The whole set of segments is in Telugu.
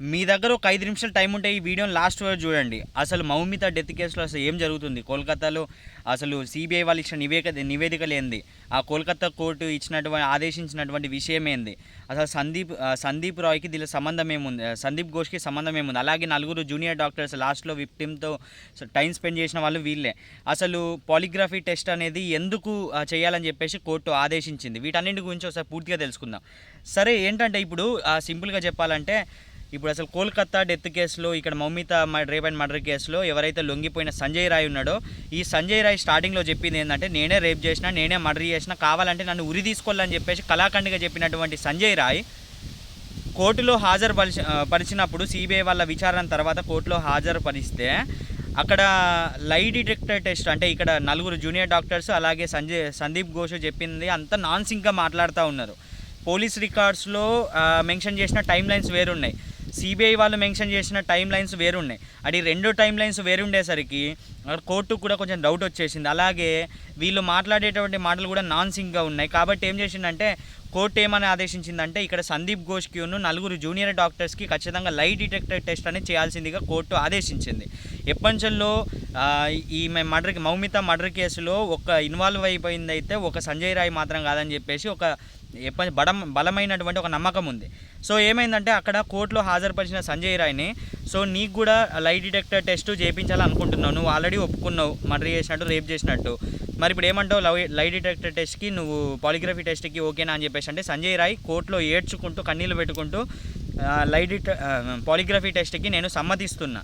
మీ దగ్గర ఒక ఐదు నిమిషాలు టైం ఉంటే ఈ వీడియోని లాస్ట్ వరకు చూడండి. అసలు మౌమిత డెత్ కేసులో అసలు ఏం జరుగుతుంది? కోల్కతాలో అసలు సిబిఐ వాళ్ళు ఇచ్చిన నివేదిక నివేదికలు ఏంది ఆ కోల్కతా కోర్టు ఇచ్చినటువంటి ఆదేశించినటువంటి విషయం ఏంది? అసలు సందీప్ సందీప్ రాయ్కి దీని సంబంధం ఏముంది? సందీప్ ఘోష్కి సంబంధం ఏముంది? అలాగే నలుగురు జూనియర్ డాక్టర్స్ లాస్ట్లో విక్టిమ్తో టైం స్పెండ్ చేసిన వాళ్ళు వీళ్ళే. అసలు పాలిగ్రఫీ టెస్ట్ అనేది ఎందుకు చేయాలని చెప్పేసి కోర్టు ఆదేశించింది? వీటన్నింటి గురించి ఒకసారి పూర్తిగా తెలుసుకుందాం. సరే ఏంటంటే ఇప్పుడు సింపుల్గా చెప్పాలంటే ఇప్పుడు అసలు కోల్కతా డెత్ కేసులో ఇక్కడ మౌమిత రేప్ అండ్ మర్డర్ కేసులో ఎవరైతే లొంగిపోయిన సంజయ్ రాయ్ ఉన్నాడో ఈ సంజయ్ రాయ్ స్టార్టింగ్లో చెప్పింది ఏంటంటే నేనే రేప్ చేసిన నేనే మర్డర్ చేసిన కావాలంటే నన్ను ఉరి తీసుకోవాలని చెప్పేసి కళాఖండ్గా చెప్పినటువంటి సంజయ్ రాయ్ కోర్టులో హాజరు పరిచి పరిచినప్పుడు సిబిఐ వాళ్ళ విచారణ తర్వాత కోర్టులో హాజరు పరిస్తే అక్కడ లై డిటెక్టర్ టెస్ట్ అంటే ఇక్కడ నలుగురు జూనియర్ డాక్టర్స్ అలాగే సంజయ్ సందీప్ ఘోష్ చెప్పింది అంతా నాన్సింగ్గా మాట్లాడుతూ ఉన్నారు. పోలీస్ రికార్డ్స్లో మెన్షన్ చేసిన టైం లైన్స్ వేరున్నాయి. సిబిఐ వాళ్ళు మెన్షన్ చేసిన టైం లైన్స్ వేరున్నాయి అది రెండు టైం లైన్స్ వేరుండేసరికి అక్కడ కోర్టుకు కూడా కొంచెం డౌట్ వచ్చేసింది. అలాగే వీళ్ళు మాట్లాడేటువంటి మాటలు కూడా నాన్ సింక్గా ఉన్నాయి. కాబట్టి ఏం చేసిండంటే కోర్టు ఏమని ఆదేశించిందంటే ఇక్కడ సందీప్ ఘోష్కి ఉన్న నలుగురు జూనియర్ డాక్టర్స్కి ఖచ్చితంగా లై డిటెక్టర్ టెస్ట్ అనేది చేయాల్సిందిగా కోర్టు ఆదేశించింది. ఎప్పంచంలో ఈమె మర్డర్ మౌమిత మర్డర్ కేసులో ఒక ఇన్వాల్వ్ అయిపోయింది అయితే ఒక సంజయ్ రాయ్ మాత్రం కాదని చెప్పేసి ఒక ఎప్పటి బడం బలమైనటువంటి ఒక నమ్మకం ఉంది. సో ఏమైందంటే అక్కడ కోర్టులో హాజరుపరిచిన సంజయ్ రాయ్ని సో నీకు కూడా లై డిటెక్టర్ టెస్ట్ చేయించాలనుకుంటున్నావు నువ్వు ఆల్రెడీ ఒప్పుకున్నావు. మర్డర్ చేసినట్టు రేప్ చేసినట్టు. మరి ఇప్పుడు ఏమంటావు? లవ్ లై డిటెక్టర్ టెస్ట్కి నువ్వు పాలిగ్రఫీ టెస్ట్కి ఓకేనా అని చెప్పేసి అంటే సంజయ్ రాయ్ కోర్టులో ఏడ్చుకుంటూ కన్నీళ్ళు పెట్టుకుంటూ ఆ, లై డిట పాలిగ్రఫీ టెస్ట్కి నేను సమ్మతిస్తున్నా.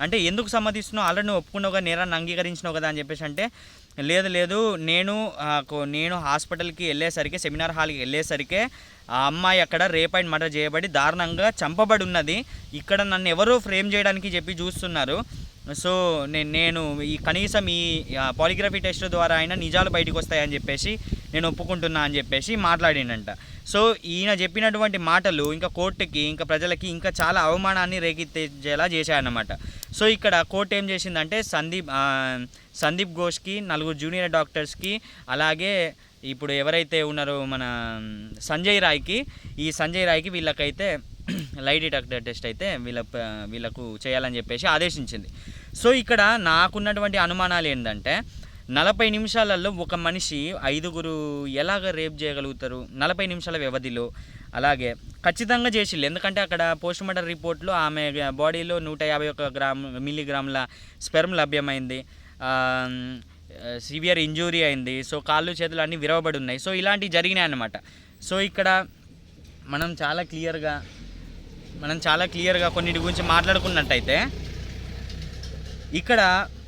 అంటే ఎందుకు సమ్మతిస్తున్నావు? ఆల్రెడీ నువ్వు ఒప్పుకున్నావు కదా నేరాన్ని అంగీకరించినావు కదా అని చెప్పేసి అంటే లేదు లేదు. నేను నేను హాస్పిటల్కి వెళ్ళేసరికి సెమినార్ హాల్కి వెళ్ళేసరికి ఆ అమ్మాయి అక్కడ రేప్ అండ్ మర్డర్ చేయబడి దారుణంగా చంపబడి ఉన్నది ఇక్కడ నన్ను ఎవరో ఫ్రేమ్ చేయడానికి చెప్పి చూస్తున్నారు. సో నేను నేను ఈ కనీసం ఈ పాలిగ్రఫీ టెస్ట్ ద్వారా అయినా నిజాలు బయటకు వస్తాయని చెప్పేసి నేను ఒప్పుకుంటున్నా అని చెప్పేసి మాట్లాడిండంట. సో ఈయన చెప్పినటువంటి మాటలు ఇంకా కోర్టుకి ఇంకా ప్రజలకి ఇంకా చాలా అవమానాన్ని రేకెత్తేలా చేశాడనమాట సో ఇక్కడ కోర్టు ఏం చేసిందంటే సందీప్ సందీప్ ఘోష్కి నలుగురు జూనియర్ డాక్టర్స్కి అలాగే ఇప్పుడు ఎవరైతే ఉన్నారో మన సంజయ్ రాయ్కి ఈ సంజయ్ రాయ్కి వీళ్ళకైతే లై డిటెక్టర్ టెస్ట్ అయితే వీళ్ళ వీళ్ళకు చేయాలని చెప్పేసి ఆదేశించింది. సో ఇక్కడ నాకున్నటువంటి అనుమానాలు ఏంటంటే నలభై నిమిషాలలో ఒక మనిషి ఐదుగురు ఎలాగ రేప్ చేయగలుగుతారు? నలభై నిమిషాల వ్యవధిలో. అలాగే ఖచ్చితంగా చేసిళ్ళు. ఎందుకంటే అక్కడ పోస్ట్ మార్టం రిపోర్ట్లో ఆమె బాడీలో నూట యాభై ఒక గ్రామ్ మిల్లీగ్రాముల స్పెర్మ్ లభ్యమైంది. సివియర్ ఇంజూరీ అయింది. సో కాళ్ళు చేతులు అన్నీ విరవబడి ఉన్నాయి. సో ఇలాంటివి జరిగినాయి అన్నమాట. సో ఇక్కడ మనం చాలా క్లియర్గా మనం చాలా క్లియర్గా కొన్నిటి గురించి మాట్లాడుకున్నట్టయితే ఇక్కడ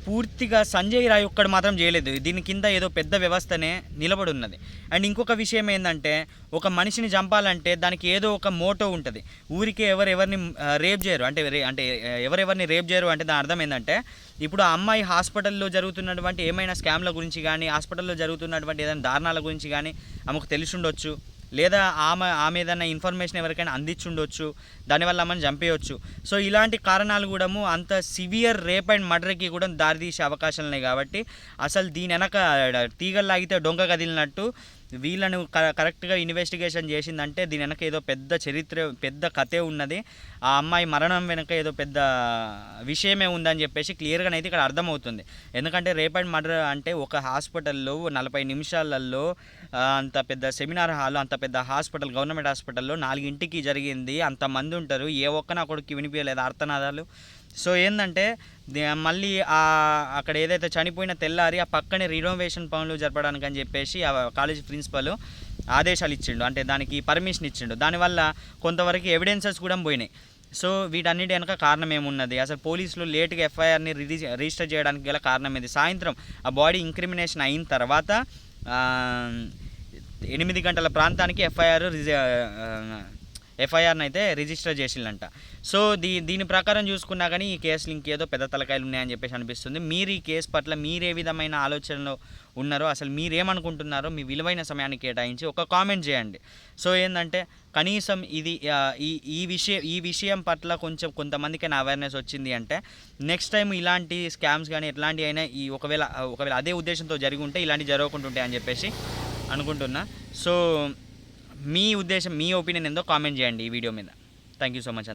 పూర్తిగా సంజయ్ రాయ్ ఒక్కడు మాత్రం చేయలేదు. దీని కింద ఏదో పెద్ద వ్యవస్థనే నిలబడి ఉన్నది అండ్ ఇంకొక విషయం ఏంటంటే ఒక మనిషిని చంపాలంటే దానికి ఏదో ఒక మోటో ఉంటుంది. ఊరికే ఎవరెవరిని రేప్ చేయరు. అంటే అంటే ఎవరెవరిని రేప్ చేయరు అంటే దాని అర్థం ఏంటంటే ఇప్పుడు ఆ అమ్మాయి హాస్పిటల్లో జరుగుతున్నటువంటి ఏమైనా స్కామ్ల గురించి కానీ హాస్పిటల్లో జరుగుతున్నటువంటి ఏదైనా దారుణాల గురించి కానీ ఆమెకు తెలిసి ఉండొచ్చు లేదా ఆమె ఆమె ఏదైనా ఇన్ఫర్మేషన్ ఎవరికైనా అందించుండొచ్చు దానివల్ల ఆమెను చంపేయచ్చు. సో ఇలాంటి కారణాలు కూడా అంత సివియర్ రేప్ అండ్ మర్డర్కి కూడా దారితీసే అవకాశాలు ఉన్నాయి కాబట్టి అసలు దీని వెనక తీగల్లాగితే డొంక కదిలినట్టు వీళ్ళను క- కరెక్ట్గా ఇన్వెస్టిగేషన్ చేసిందంటే దీని వెనక ఏదో పెద్ద చరిత్ర పెద్ద కథే ఉన్నది. ఆ అమ్మాయి మరణం వెనక ఏదో పెద్ద విషయమే ఉందని చెప్పేసి క్లియర్గానైతే ఇక్కడ అర్థమవుతుంది. ఎందుకంటే రేప్ అండ్ మర్డర్ అంటే ఒక హాస్పిటల్లో నలభై నిమిషాలలో అంత పెద్ద సెమినార్ హాల్ అంత పెద్ద హాస్పిటల్ గవర్నమెంట్ హాస్పిటల్లో నాలుగింటికి జరిగింది. అంతమంది ఉంటారు. ఏ ఒక్క నా కొడుకు వినిపించలేదు అర్థనాదాలు సో ఏంటంటే మళ్ళీ ఆ అక్కడ ఏదైతే చనిపోయిన తెల్లారి ఆ పక్కనే రినోవేషన్ పనులు జరపడానికి అని చెప్పేసి ఆ కాలేజ్ ప్రిన్సిపల్ ఆదేశాలు ఇచ్చిండు. అంటే దానికి పర్మిషన్ ఇచ్చిండు. దానివల్ల కొంతవరకు ఎవిడెన్సెస్ కూడా పోయినాయి. సో వీటన్నిటి వెనక కారణం ఏమున్నది? అసలు పోలీసులు లేట్గా ఎఫ్ఐఆర్ని రిలీజ్ రిజిస్టర్ చేయడానికి గల కారణం ఇది సాయంత్రం ఆ బాడీ ఇంక్రిమినేషన్ అయిన తర్వాత ఎనిమిది గంటల ప్రాంతానికి ఎఫ్ఐఆర్ ఎఫ్ఐఆర్ని అయితే రిజిస్టర్ చేసిందంట సో దీ దీని ప్రకారం చూసుకున్నా కానీ ఈ కేసులు ఇంకేదో పెద్ద తలకాయలు ఉన్నాయని చెప్పేసి అనిపిస్తుంది. మీరు ఈ కేసు పట్ల మీరే విధమైన ఆలోచనలో ఉన్నారో అసలు మీరేమనుకుంటున్నారో మీ విలువైన సమయాన్ని కేటాయించి ఒక కామెంట్ చేయండి. సో ఏంటంటే కనీసం ఇది ఈ ఈ విషయం ఈ విషయం పట్ల కొంచెం కొంతమందికైనా అవేర్నెస్ వచ్చింది అంటే నెక్స్ట్ టైం ఇలాంటి స్కామ్స్ కానీ ఎట్లాంటివి అయినా ఈ ఒకవేళ ఒకవేళ అదే ఉద్దేశంతో జరిగి ఉంటే ఇలాంటివి జరగకుండా అని చెప్పేసి అనుకుంటున్నా. సో మీ ఉద్దేశం మీ ఒపీనియన్ ఏందో కామెంట్ చేయండి ఈ వీడియో మీద. Thank you so much